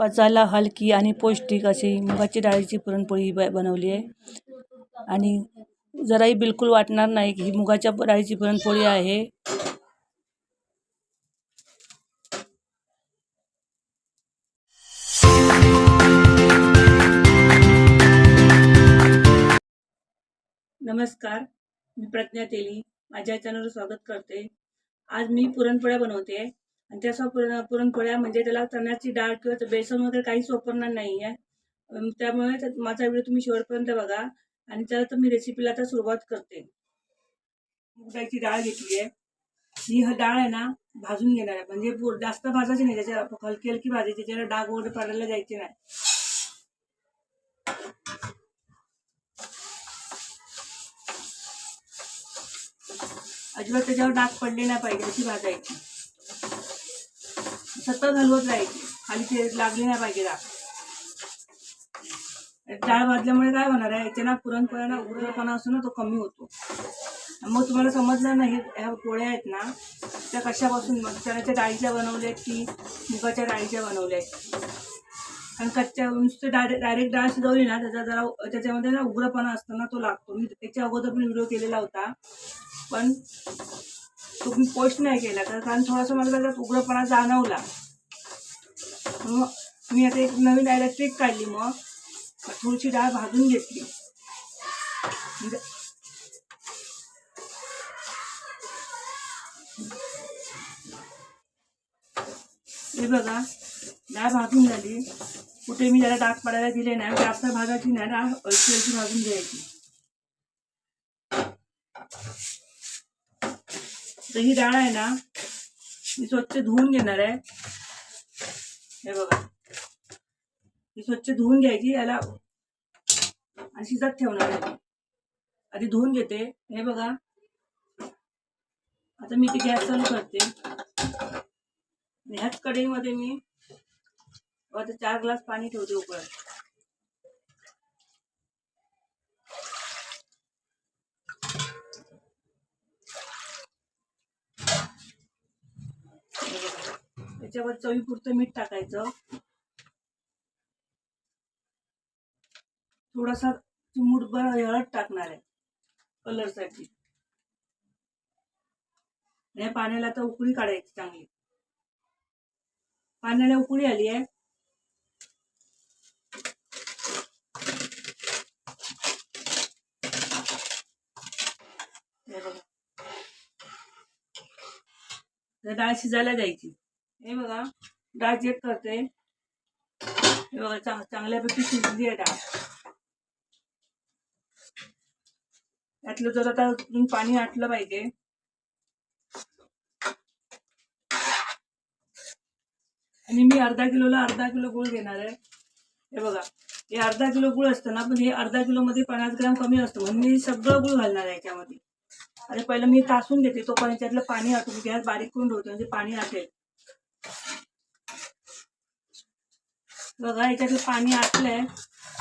पचायला हलकी आणि पौष्टिक अशी मुगाची डाळीची पुरणपोळी ब बनवली आहे. आणि जराही बिलकुल वाटणार नाही की ही मुगाच्या डाळीची पुरणपोळी आहे. नमस्कार मी प्रज्ञा तेली. माझ्या चॅनलवर स्वागत करते. आज मी पुरणपोळ्या बनवते. आणि त्याचा पुरण पुरणपोळ्या म्हणजे त्याला चण्याची डाळ किंवा बेसन वगैरे काहीच वापरणार नाही आहे. त्यामुळे माझा व्हिडिओ तुम्ही शेवटपर्यंत बघा आणि त्याला तर मी रेसिपीला आता सुरुवात करते. मुगाची डाळ घेतली आहे. ही डाळ आहे ना भाजून घेणार आहे. म्हणजे जास्त भाजायची नाही त्याच्या हलकी हलकी भाजायची त्याला डाग वगैरे पडायला जायचे नाही. अजिबात त्याच्यावर डाग पडले नाही पाहिजे अशी भाजायची. सतत हलवत राहायची. खाली ते लागले नाही पाहिजे डाळ डाळ भाजल्यामुळे काय होणार आहे? याच्या ना पुरणपोळ्या उग्रपणा असतो ना तो कमी होतो. मग तुम्हाला समजणार नाही ह्या पोळ्या आहेत ना त्या कशापासून मग चण्याच्या डाळीच्या बनवल्या आहेत की मुगाच्या डाळीच्या बनवल्या आहेत? कारण कच्च्या नुसतं डायरेक्ट डायरेक्ट डाळ शिजवली ना त्याचा जरा त्याच्यामध्ये ना उग्रपणा असतो ना तो लागतो. मी त्याच्या अगोदर पण व्हिडिओ केलेला होता. पण तो मी पोस्ट नाही केला तर कारण थोडासा मला त्याच्यात उग्रपणा जाणवला. मग मी आता एक नवीन इलेक्ट्रिक ट्रिक काढली मग. थोडीशी डाळ भाजून घेतली. म्हणजे हे बघा डाळ भाजून झाली. कुठे मी त्याला डाग पडायला दिले नाही जास्त भाजायची नाही डाळ हलकी हलकी भाजून घ्यायची. तर ही डाळ आहे ना मी स्वच्छ धुवून घेणार आहे. हे बघा. ही स्वच्छ धुवून घ्यायची याला आणि शिजत ठेवणार आहे. आधी धुवून घेते. हे बघा. आता मी ती गॅस चालू करते. आणि ह्याच कढईमध्ये मी आता चार ग्लास पाणी ठेवते उकळत. त्याच्यावर चवीपुरतं मीठ टाकायचं. थोडासा चिमूटभर हळद टाकणार आहे कलरसाठी. या पाण्याला आता उकळी काढायची चांगली. पाण्याला उकळी आली आहे. डाळ शिजायला द्यायची. हे बघा डाळ चेक करते हे बघा चांग चांगल्यापैकी शिजली आहे डाळ. त्यातलं जर आता पाणी आटलं पाहिजे. आणि मी अर्धा किलोला अर्धा किलो गुळ घेणार आहे. हे बघा हे अर्धा किलो गुळ असतं ना पण हे अर्धा किलो मध्ये पन्नास ग्राम कमी असतं म्हणून मी सगळं गुळ घालणार आहे याच्यामध्ये. आणि पहिलं मी तासून घेते तो पण त्यातलं पाणी आटून गॅस बारीक करून ठेवते म्हणजे पाणी आटेल. बघा याच्यातलं पाणी आटलंय.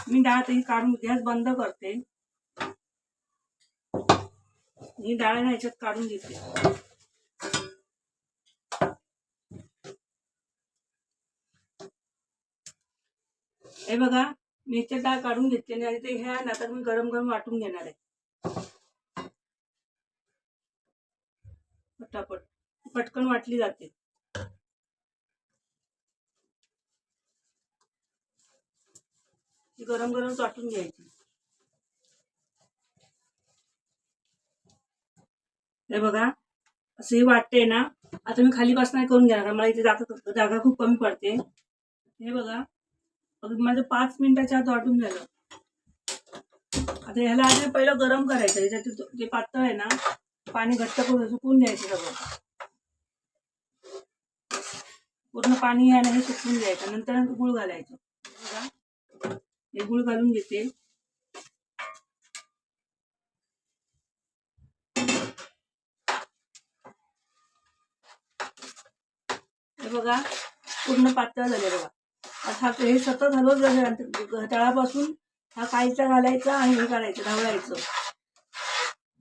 मी डाळ ही काढून गॅस बंद करते. ही डाळ ना याच्यात काढून घेते. हे बघा मी याच्यात डाळ काढून घेतली आणि ते ह्या ना तर मी गरम गरम वाटून घेणार आहे. पटापट. पटकन वाटली जाते. ती गरम गरम वाटून घ्यायची. हे बघा असं ही वाटते ना आता मी खाली बसणार करून घेणार कारण मला इथे जागा जागा खूप कमी पडते. हे बघा अगदी माझं पाच मिनिटाच्या आत वाटून झालं. आता ह्याला आधी पहिलं गरम करायचं ह्याच्यात जे पातळ आहे ना पाणी घट्ट करून सुकून घ्यायचं सगळं. पूर्ण पाणी आहे ना हे सुकून घ्यायचं नंतर गुळ घालायचं. बघा हे गुळ घालून घेते. हे बघा पूर्ण पातळ झाले बघा. आता हे सतत हलवत राहायचं तळापासून हा कायचा घालायचा आणि हे करायचं ढवळायचं.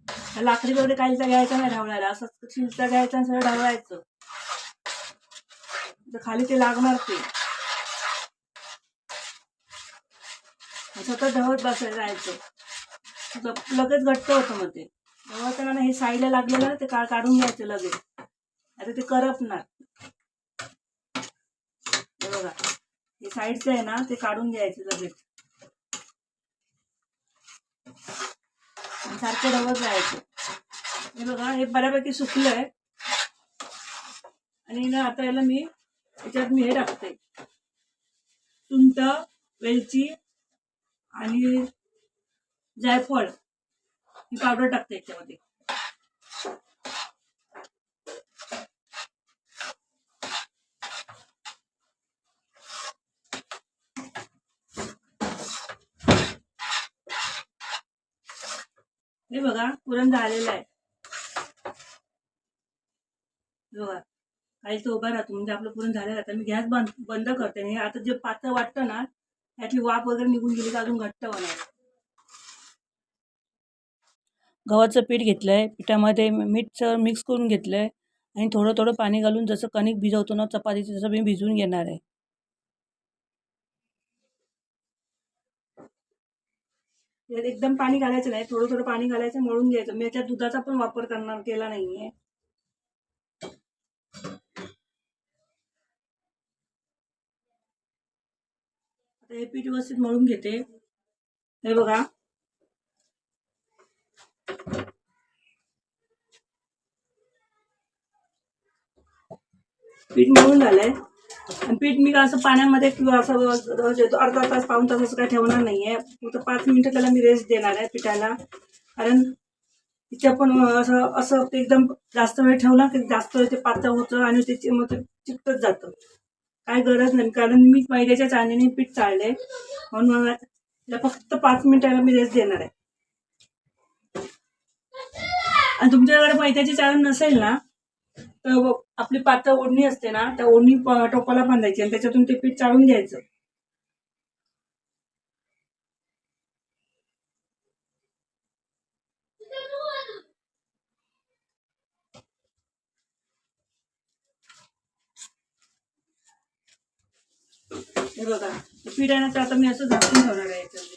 हा लाकडी वगैरे काहीचा घ्यायचा नाही ढवळायला असं शिलचा घ्यायचा आणि सगळं ढवळायचं. तर खाली ते लागणार ते. सतत ढवत बसायला राहायचं ग- लगेच घट्ट होतं मग ते. धवताना हे साईडला लागलेलं ना ते का काढून घ्यायचं लगेच. आता ते करपणार. हे बघा. हे साईडचं आहे ना ते काढून घ्यायचं लगेच. सारखं ढवत राहायचं हे बघा हे बऱ्यापैकी सुकलंय. आणि ना आता याला मी याच्यात मी हे टाकते. सुंठ वेलची आणि जायफळ ही पावडर टाकते याच्यामध्ये. हे बघा पुरण झालेलं आहे. बघा काही तो उभा राहतो म्हणजे आपलं पुरण झालेलं आहे. आता मी गॅस बंद बंद करते आणि आता जे पातळ वाटतं ना त्यातली वाफ वगैरे निघून गेली का अजून घट्ट होणार. गव्हाचं पीठ घेतलंय पिठामध्ये मीठचं मिक्स करून घेतलंय आणि थोडं थोडं पाणी घालून जसं कणिक भिजवतो ना चपातीचं तसं मी भिजवून घेणार आहे. त्यात एकदम पाणी घालायचं नाही थोडं थोडं पाणी घालायचं मळून घ्यायचं. मी याच्यात दुधाचा पण वापर करणार केला नाहीये. आता हे पीठ व्यवस्थित मळून घेते. हे बघा. पीठ मळून झालंय. आणि पीठ मी असं पाण्यामध्ये किंवा असं येतो अर्धा तास पाऊन तास असं काय ठेवणार नाहीये. फक्त पाच मिनिटं त्याला मी रेस्ट देणार आहे पिठाला. कारण तिच्या पण असं असं ते एकदम जास्त वेळ ठेवला की जास्त वेळ ते पातळ होतं आणि ते मग चिकटत जातं. काय गरज नाही कारण मी मैद्याच्या चांदीने पीठ चाळले म्हणून मला फक्त पाच मिनिटाला मी रेस्ट देणार आहे. आणि तुमच्याकडे मैद्याची चाळण नसेल ना तर आपली पातळ ओढणी असते ना त्या ओढणी टोपाला बांधायची आणि त्याच्यातून ते पीठ चाळून घ्यायचं. हे बघा ते तर आता मी असं झाकून ठेवणार आहे याच्यामध्ये.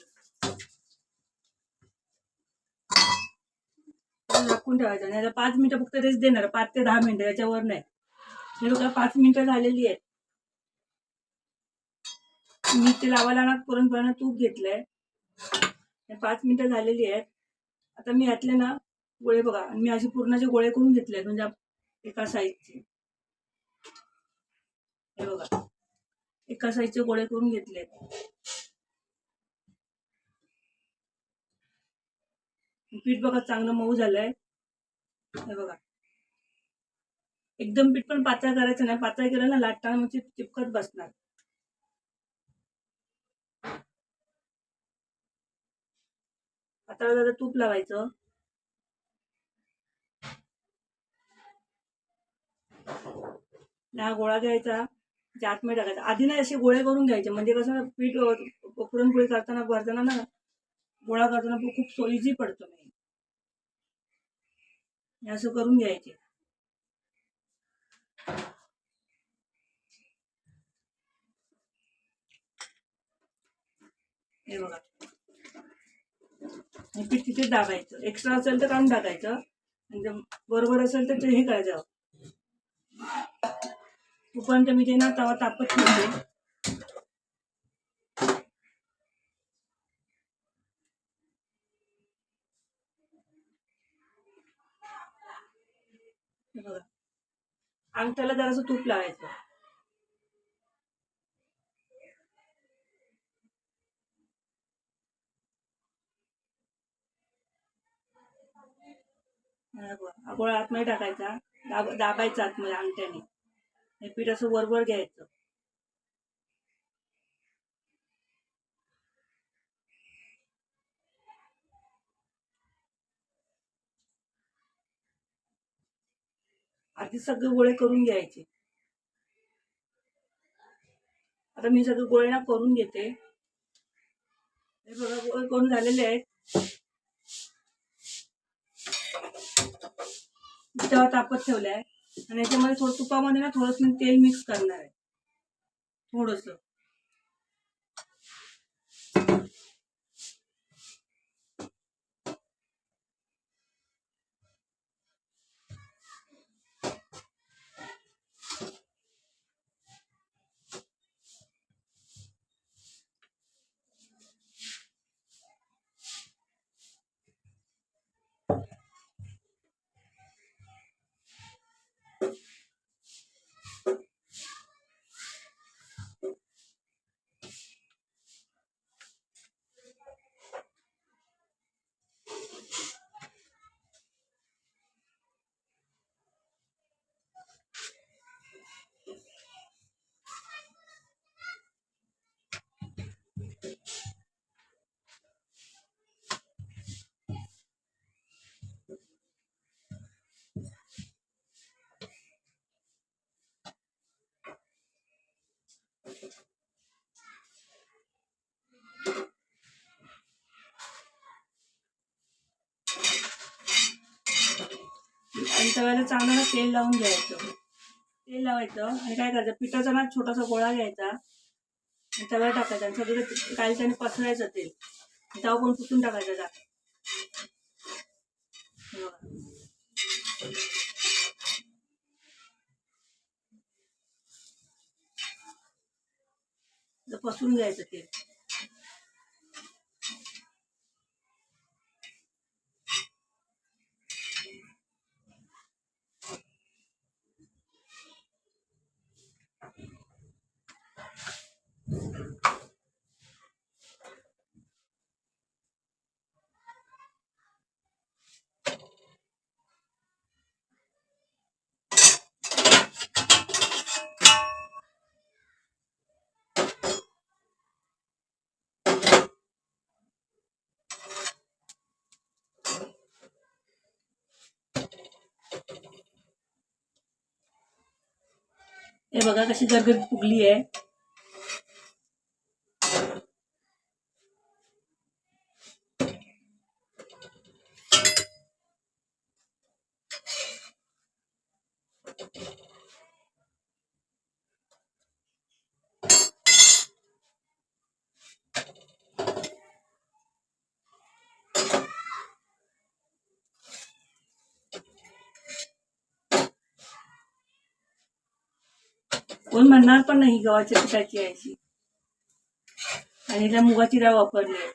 झाकून ठेवायचं आणि याला पाच मिनिटं फक्त रेस्ट देणार पाच ते दहा मिनिटं याच्यावर नाही. हे बघा पाच मिनिटं झालेली आहेत. मी ते लावायला ना पुरणपोळ्यानं तूप घेतलंय. पाच मिनिटं झालेली आहेत. आता मी यातले ना गोळे बघा आणि मी असे पूर्णाचे गोळे करून घेतले आहेत म्हणजे एका साईजचे हे बघा. एका साईजचे गोळे करून घेतले पीठ बघा चांगलं मऊ झालंय. हे बघा. एकदम पीठ पण पातळ करायचं नाही. पातळ केलं ना लाटताना म्हणजे चिपकत बसणार. पातळ तूप लावायचं. हा गोळा घ्यायचा. त्याच्या आतमध्ये टाकायचं. आधी नाही असे गोळे करून घ्यायचे. म्हणजे कसं पीठ पुरणपोळी करताना भरताना ना गोळा करताना खूप इझी पडतो नाही. हे असं करून घ्यायचे. हे बघा. हे पीठ तिथे दाबायचं एक्स्ट्रा असेल तर काढून टाकायचं. आणि बरोबर असेल तर ते हे करायचं. तोपर्यंत मी ते ना तवा तापत ठेवते बघा. अंगठ्याला जरासं तूप लावायचं. हा आतमध्ये टाकायचा दाब दाबायचा आतमध्ये अंगठ्याने. हे पीठ असं वरवर घ्यायचं. आधी सगळे गोळे करून घ्यायचे. आता मी सगळे गोळे ना करून घेते. हे बघा गोळे करून झालेले आहेत. तेव्हा तापत ठेवलाय आणि याच्यामध्ये थोडं तुपामध्ये ना थोडंसं तेल मिक्स करणार आहे. थोडस. तव्याला चांगलं तेल लावून घ्यायचं. तेल लावायचं आणि काय करायचं? पिठाचा ना छोटासा गोळा घ्यायचा. आणि तव्याला टाकायचा. आणि सगळं काही त्याने पसरायचं तेल. आणि तवा पण पुसून टाकायचा जा पसरून घ्यायचं तेल. हे बघा कशी गरगरीत फुगली आहे. कोण म्हणणार पण नाही गव्हाच्या पिठाची आहे अशी आणि त्या मुगाची डाळ वापरली आहे.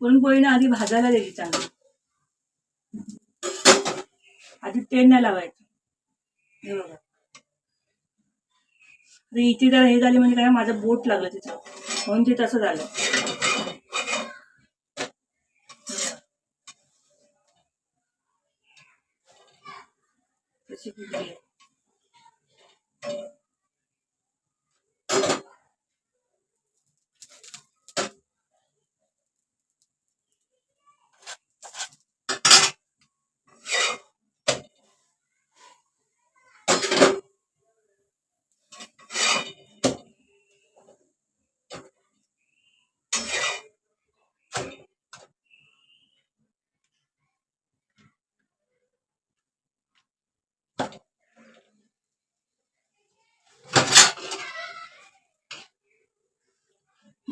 पुरणपोळीनं आधी भाजायला द्यायची चांगली. आधी तेल नाही लावायचं. हे बघा. इथे जर हे झाले म्हणजे काय माझं बोट लागलं तिथं. म्हणून ते तसं झालं. तशी कुठली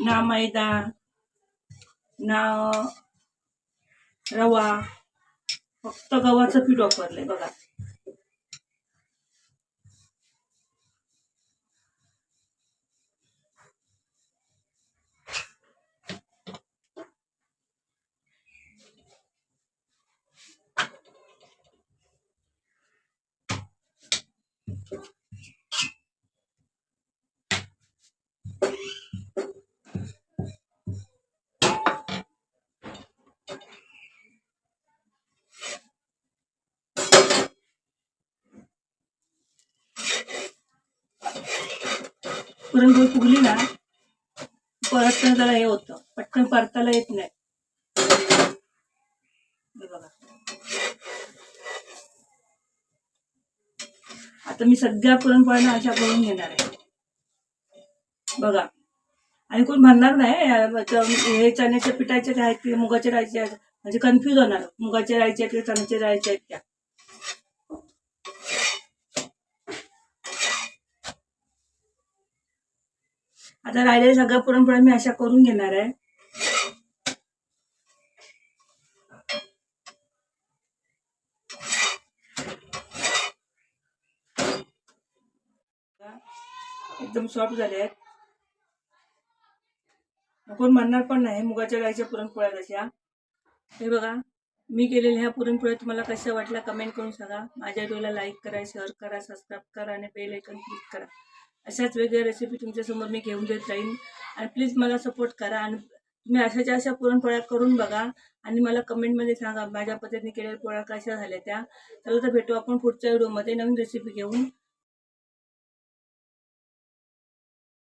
आहे ना मैदा ना रवा फक्त गव्हाचं पीठ वापरलंय बघा पुरणपोळी फुगली ना परत पण जरा हे होतं. पटकन परतायला येत नाही. बघा. आता मी सगळ्या पुरणपोळ्यांना अशा करून घेणार आहे. बघा. आणि कोण म्हणणार नाही हे चण्याच्या पिठाचे आहेत की मुगाच्या राहायचे आहेत. म्हणजे कन्फ्यूज होणार. मुगाचे राहायचे आहेत की चण्याचे राहायचे आहेत त्या. आता राहिलेल्या सगळ्या पुरणपोळ्या मी अशा करून घेणार आहे. एकदम सॉफ्ट झाले आहेत. कोण म्हणणार पण नाही मुगाच्या डाळीच्या पुरणपोळ्या कशा. हे बघा मी केलेल्या ह्या पुरणपोळ्या तुम्हाला कशा वाटल्या कमेंट करून सांगा. माझ्या व्हिडिओला लाईक करा शेअर करा सबस्क्राईब करा आणि बेल ऐकन क्लिक करा. अशाच वेगळ्या रेसिपी तुमच्यासमोर मी घेऊन देत राहीन आणि प्लीज मला सपोर्ट करा आणि तुम्ही अशाच्या अशा पुरणपोळ्या करून बघा आणि मला कमेंटमध्ये सांगा माझ्या पद्धतीने केलेल्या पोळ्या कशा झाल्या त्या. चला तर भेटू आपण पुढच्या व्हिडिओमध्ये नवीन रेसिपी घेऊन.